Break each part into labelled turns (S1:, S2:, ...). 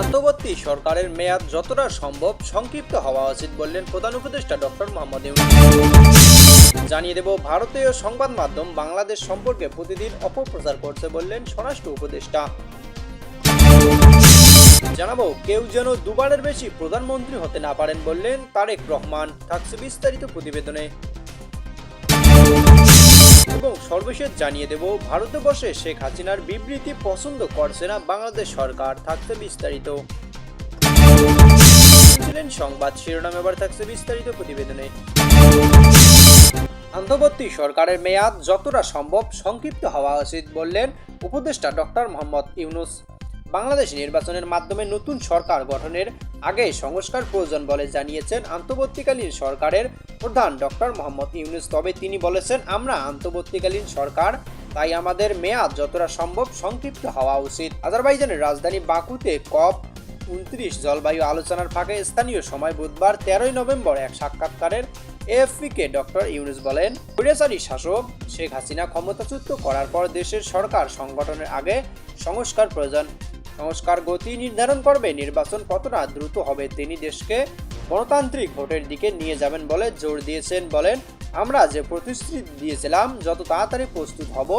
S1: অন্তর্বর্তী সরকারের মেয়াদ যতটা সম্ভব সংক্ষিপ্ত হওয়া উচিত বললেন প্রধান উপদেষ্টা ডক্টর মোহাম্মদ জানিয়ে দেব, ভারতীয় সংবাদ মাধ্যম বাংলাদেশ সম্পর্কে প্রতিদিন অপপ্রচার করছে বললেন স্বরাষ্ট্র উপদেষ্টা। জানাব, কেউ যেন দুবারের বেশি প্রধানমন্ত্রী হতে না পারেন বললেন তারেক রহমান। থাকছে বিস্তারিত প্রতিবেদনে। এবং সর্বশেষ জানিয়ে দেব, ভারতবর্ষে শেখ হাসিনার বিবৃতি পছন্দ করছে না বাংলাদেশ সরকার, থাকছে বিস্তারিত। ছিলেন সংবাদ শিরোনাম, এবার থাকছে বিস্তারিত প্রতিবেদনে। অন্তর্বর্তী সরকারের মেয়াদ যতটা সম্ভব সংক্ষিপ্ত হওয়া উচিত বললেন উপদেষ্টা ডক্টর মোহাম্মদ ইউনুস। বাংলাদেশ নির্বাচনের মাধ্যমে নতুন সরকার গঠনের আগে সংস্কার প্রয়োজন বলে জানিয়েছেন আন্তর্বর্তীকালীন সরকারের প্রধান ডক্টর মোহাম্মদ ইউনুস। তবে তিনি বলেছেন, আমরা আন্তর্বর্তীকালীন সরকার, তাই আমাদের মেয়াদ যতটা সম্ভব সংক্ষিপ্ত হওয়া উচিত। আজারবাইজানের রাজধানী বাকুতে কপ উনত্রিশ জলবায়ু আলোচনার ফাঁকে স্থানীয় সময় বুধবার তেরোই নভেম্বর এক সাক্ষাৎকারের এএফপিকে ডক্টর ইউনুস বলেন বৈরাচারী শাসক শেখ হাসিনা ক্ষমতাচ্যুত করার পর দেশের সরকার সংগঠনের আগে সংস্কার প্রয়োজন। সংস্কার গতি নির্ধারণ করবে, নির্বাচন কতটা দ্রুত হবে তিনি দেশকে গণতান্ত্রিক ভোটের দিকে নিয়ে যাবেন বলে জোর দিয়েছেন বলেন, আমরা যে প্রতিশ্রুতি দিয়েছিলাম, যত তাড়াতাড়ি প্রস্তুত হব,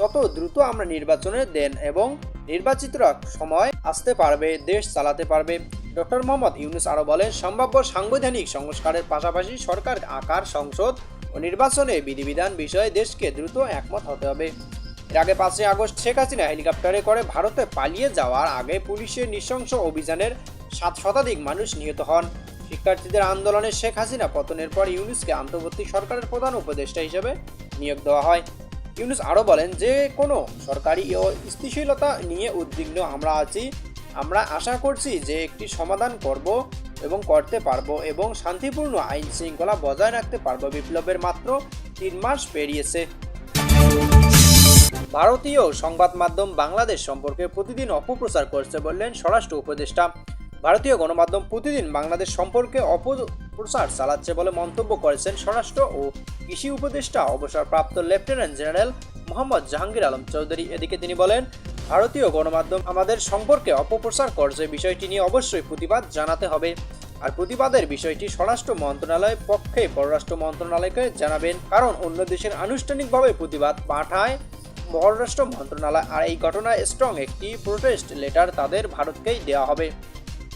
S1: তত দ্রুত আমরা নির্বাচনে দেন এবং নির্বাচিতরা সময় আসতে পারবে, দেশ চালাতে পারবে। ডক্টর মোহাম্মদ ইউনুস আরও বলেন, সম্ভাব্য সাংবিধানিক সংস্কারের পাশাপাশি সরকার, আকার, সংসদ ও নির্বাচনে বিধিবিধান বিষয়ে দেশকে দ্রুত একমত হতে হবে। এর আগে পাঁচই আগস্ট শেখ হাসিনা হেলিকপ্টারে করে ভারতে পালিয়ে যাওয়ার আগে পুলিশের নৃশংস অভিযানের সাত শতাধিক মানুষ নিহত হন। শিক্ষার্থীদের আন্দোলনে শেখ হাসিনা পতনের পর ইউনুসকে আন্তর্বর্তী সরকারের প্রধান উপদেষ্টা হিসেবে নিয়োগ দেওয়া হয়। ইউনুস আরও বলেন যে, কোনো সরকারি ও স্থিতিশীলতা নিয়ে উদ্বিগ্ন আমরা আছি। আমরা আশা করছি যে একটি সমাধান করব এবং করতে পারব এবং শান্তিপূর্ণ আইন শৃঙ্খলা বজায় রাখতে পারব। বিপ্লবের মাত্র তিন মাস পেরিয়েছে। ভারতীয় সংবাদ মাধ্যম বাংলাদেশ সম্পর্কে প্রতিদিন অপপ্রচার করছে বললেন স্বরাষ্ট্র উপদেষ্টা। ভারতীয় গণমাধ্যম প্রতিদিন বাংলাদেশ সম্পর্কে অপপ্রচার চালাচ্ছে বলে মন্তব্য করেছেন স্বরাষ্ট্র ও কৃষি উপদেষ্টা। অবসরপ্রাপ্ত লেফটেন্যান্ট জেনারেল মোহাম্মদ জাহাঙ্গীর আলম চৌধুরী এদিকে তিনি বলেন, ভারতীয় গণমাধ্যম আমাদের সম্পর্কে অপপ্রচার করছে বিষয়টি নিয়ে অবশ্যই প্রতিবাদ জানাতে হবে। আর প্রতিবাদের বিষয়টি স্বরাষ্ট্র মন্ত্রণালয়ের পক্ষে পররাষ্ট্র মন্ত্রণালয়কে জানাবেন। কারণ অন্য দেশের আনুষ্ঠানিকভাবে প্রতিবাদ পাঠায় পররাষ্ট্র মন্ত্রণালয় আর এই ঘটনায় স্ট্রং একটি প্রোটেস্ট লেটার তাদের ভারতকেই দেওয়া হবে।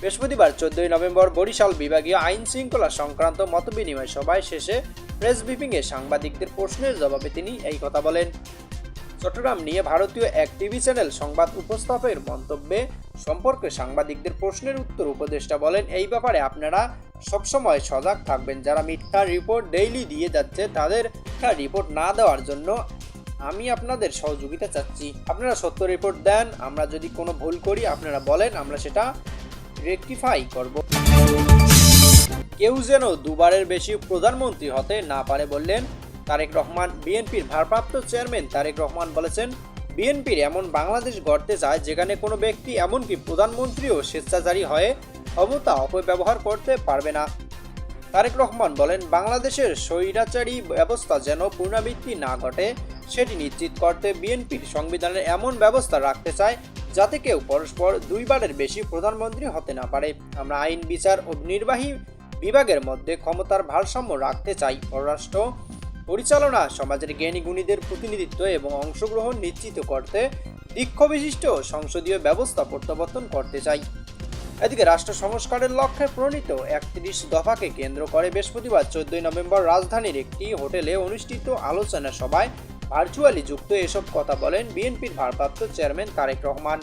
S1: বৃহস্পতিবার চোদ্দই নভেম্বর বরিশাল বিভাগীয় আইন শৃঙ্খলা সংক্রান্ত মতবিনিময় সভায় শেষে প্রেস ব্রিফিংয়ে সাংবাদিকদের প্রশ্নের জবাবে তিনি এই কথা বলেন। চট্টগ্রাম নিয়ে ভারতীয় এক টিভি চ্যানেল সংবাদ উপস্থাপের মন্তব্যে সম্পর্কে সাংবাদিকদের প্রশ্নের উত্তর উপদেষ্টা বলেন, এই ব্যাপারে আপনারা সবসময় সজাগ থাকবেন। যারা মিথ্যা রিপোর্ট ডেইলি দিয়ে যাচ্ছে, তাদের রিপোর্ট না দেওয়ার জন্য আমি আপনাদের সহযোগিতা চাচ্ছি। আপনারা সত্য রিপোর্ট দেন, আমরা যদি কোনো ভুল করি, আপনারা বলেন, আমরা সেটা রেকটিফাই করব। কেউ যেন দুবারের বেশি প্রধানমন্ত্রী হতে না পারে বললেন তারেক রহমান। বিএনপির ভারপ্রাপ্ত চেয়ারম্যান তারেক রহমান বলেছেন, বিএনপির এমন বাংলাদেশ গড়তে চায় যেখানে কোনো ব্যক্তি এমনকি প্রধানমন্ত্রীও স্বেচ্ছাচারী হয়ে ক্ষমতা অপব্যবহার করতে পারবে না। তারেক রহমান বলেন, বাংলাদেশের স্বৈরাচারী ব্যবস্থা যেন পুনরাবৃত্তি না ঘটে সেটি নিশ্চিত করতে বিএনপির সংবিধানের এমন ব্যবস্থা রাখতে চায় যাতে কেউ পরস্পর দুইবারের বেশি প্রধানমন্ত্রী হতে না পারে। আমরা আইন, বিচার ও নির্বাহী বিভাগের মধ্যে ক্ষমতার ভারসাম্য রাখতে চাই। পররাষ্ট্র পরিচালনা, সমাজের জ্ঞানী গুণীদের প্রতিনিধিত্ব এবং অংশগ্রহণ নিশ্চিত করতে দীক্ষ বিশিষ্ট সংসদীয় ব্যবস্থা প্রত্যাবর্তন করতে চাই। এদিকে রাষ্ট্র সংস্কারের লক্ষ্যে প্রণীত একত্রিশ দফাকে কেন্দ্র করে বৃহস্পতিবার চোদ্দই নভেম্বর রাজধানীর একটি হোটেলে অনুষ্ঠিত আলোচনা সভায় ভার্চুয়ালি যুক্ত এসব কথা বলেন বিএনপির ভারপ্রাপ্ত চেয়ারম্যান তারেক রহমান।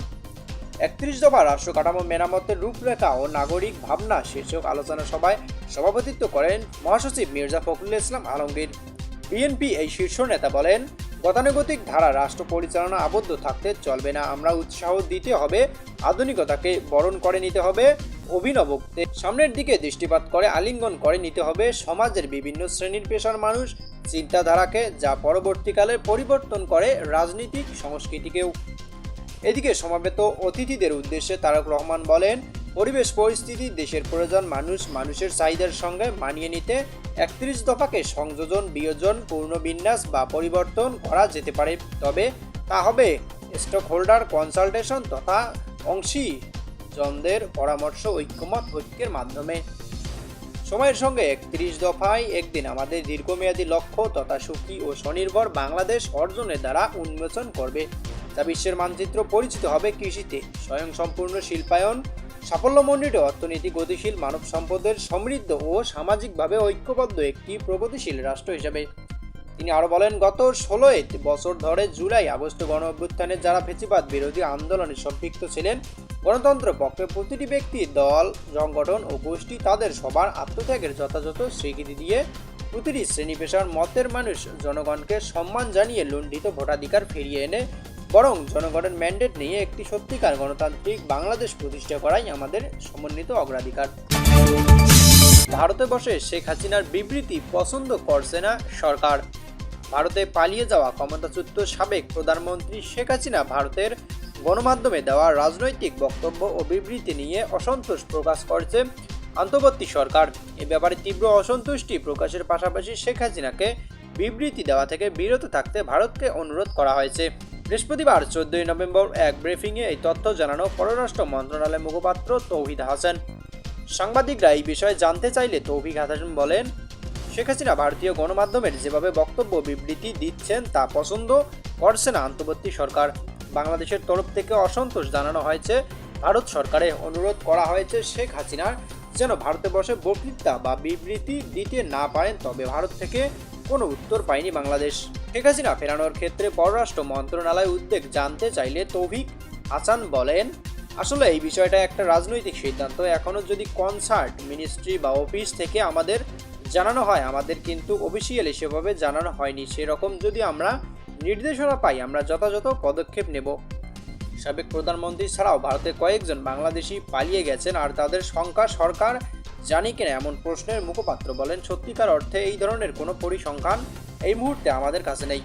S1: একত্রিশ দফা রাষ্ট্র কাঠামো মেরামতের রূপরেখা ও নাগরিক ভাবনা শীর্ষক আলোচনা সভায় সভাপতিত্ব করেন মহাসচিব মির্জা ফখরুল ইসলাম আলমগীর। বিএনপি এই শীর্ষ নেতা বলেন, গতানুগতিক ধারা রাষ্ট্র পরিচালনা আবদ্ধ থাকতে চলবে না। আমরা উৎসাহ দিতে হবে, আধুনিকতাকে বরণ করে নিতে হবে অভিনবত্বে সামনের দিকে দৃষ্টিপাত করে আলিঙ্গন করে নিতে হবে সমাজের বিভিন্ন শ্রেণির পেশার মানুষ চিন্তাধারাকে, যা পরবর্তীকালে পরিবর্তন করে রাজনীতিক সংস্কৃতিকেও। এদিকে সমাবেত অতিথিদের উদ্দেশ্যে তারক রহমান বলেন, পরিবেশ পরিস্থিতি, দেশের প্রয়োজন মানুষ, মানুষের চাহিদার সঙ্গে মানিয়ে নিতে একত্রিশ দফাকে সংযোজন, বিয়োজন পূর্ণবিন্যাস বা পরিবর্তন করা যেতে পারে। তবে তা হবে স্টক হোল্ডার কনসালটেশন তথা অংশী জনদের পরামর্শ ঐক্যমত ঐক্যের মাধ্যমে। সময়ের সঙ্গে একত্রিশ দফায় একদিন আমাদের দীর্ঘমেয়াদী লক্ষ্য তথা সুখী ও স্বনির্ভর বাংলাদেশ অর্জনের দ্বারা উন্মোচন করবে। যা বিশ্বের মানচিত্র পরিচিত হবে কৃষিতে। স্বয়ংসম্পূর্ণ শিল্পায়ন, সাফল্যমণ্ডিত অর্থনীতি গতিশীল মানব সম্পদের সমৃদ্ধ ও সামাজিকভাবে ঐক্যবদ্ধ একটি প্রগতিশীল রাষ্ট্র হিসেবে। তিনি আরও বলেন, গত ষোলোই বছর ধরে জুলাই আগস্ট গণ অভ্যুত্থানে যারা ফেসিবাদ বিরোধী আন্দোলনে সম্পৃক্ত ছিলেন, গণতন্ত্র পক্ষে প্রতিটি ব্যক্তি, দল, সংগঠন ও গোষ্ঠী তাদের সবার আত্মত্যাগের যথাযথ স্বীকৃতি দিয়ে প্রতিটি শ্রেণি পেশার মতের মানুষ জনগণকে সম্মান জানিয়ে লুণ্ঠিত ভোটাধিকার ফিরিয়ে এনে, বরং জনগণের ম্যান্ডেট নিয়ে একটি সত্যিকার গণতান্ত্রিক বাংলাদেশ প্রতিষ্ঠা করাই আমাদের সমন্বিত অগ্রাধিকার। ভারতে বসে শেখ হাসিনার বিবৃতি পছন্দ করছে না সরকার। ভারতে পালিয়ে যাওয়া ক্ষমতাচ্যুত সাবেক প্রধানমন্ত্রী শেখ হাসিনা ভারতের গণমাধ্যমে দেওয়া রাজনৈতিক বক্তব্য ও বিবৃতি নিয়ে অসন্তোষ প্রকাশ করেছে আন্তর্বর্তী সরকার। এ ব্যাপারে তীব্র অসন্তুষ্টি প্রকাশের পাশাপাশি শেখ হাসিনাকে বিবৃতি দেওয়া থেকে বিরত থাকতে ভারতকে অনুরোধ করা হয়েছে। বৃহস্পতিবার চোদ্দই নভেম্বর এক ব্রিফিংয়ে এই তথ্য জানানো পররাষ্ট্র মন্ত্রণালয়ের মুখপাত্র তৌহিদ হাসান। সাংবাদিকরা এই বিষয়ে জানতে চাইলে তৌফিক হাসান বলেন শেখ হাসিনা ভারতীয় গণমাধ্যমের যেভাবে বক্তব্য বিবৃতি দিচ্ছেন তা পছন্দ করছে না আন্তর্বর্তী সরকার। বাংলাদেশের তরফ থেকে অসন্তোষ জানানো হয়েছে। ভারত সরকারে অনুরোধ করা হয়েছে শেখ হাসিনার যেন ভারতে বসে বক্তৃতা বা বিবৃতি দিতে না পারেন, তবে ভারত থেকে কোনো উত্তর পায়নি বাংলাদেশ। শেখ হাসিনা ফেরানোর ক্ষেত্রে পররাষ্ট্র মন্ত্রণালয় উদ্বেগ জানতে চাইলে তৌফিক হাসান বলেন, আসলে এই বিষয়টা একটা রাজনৈতিক সিদ্ধান্ত। এখনও যদি কনসার্ট, মিনিস্ট্রি বা অফিস থেকে আমাদের জানানো হয়, আমাদের কিন্তু অফিসিয়ালি সেভাবে জানানো হয়নি। সেরকম যদি আমরা নির্দেশনা পাই, আমরা যথাযথ পদক্ষেপ নেব। সাবেক প্রধানমন্ত্রী ছাড়াও ভারতের কয়েকজন বাংলাদেশি পালিয়ে গেছেন আর তাদের সংখ্যা সরকার জানি কিনা এমন প্রশ্নের মুখপাত্র বলেন, সত্যিকার অর্থে এই ধরনের কোনো পরিসংখ্যান এই মুহূর্তে আমাদের কাছে নেই।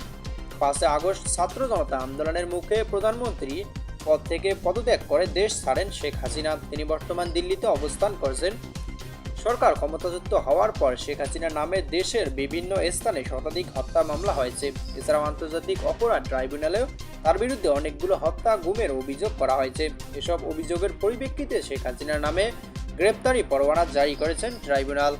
S1: পাঁচে আগস্ট ছাত্র জনতা আন্দোলনের মুখে প্রধানমন্ত্রী পদ থেকে পদত্যাগ করে দেশ ছাড়েন শেখ হাসিনা। তিনি বর্তমান দিল্লিতে অবস্থান করেছেন। সরকার ক্ষমতাযুক্ত হওয়ার পর শেখ হাসিনার নামে দেশের বিভিন্ন স্থানে শতাধিক হত্যা মামলা হয়েছে। এছাড়াও আন্তর্জাতিক অপরাধ ট্রাইব্যুনালেও তার বিরুদ্ধে অনেকগুলো হত্যা গুমের অভিযোগ করা হয়েছে। এসব অভিযোগের পরিপ্রেক্ষিতে শেখ হাসিনার নামে গ্রেপ্তারি পরোয়ানা জারি করেছেন ট্রাইব্যুনাল।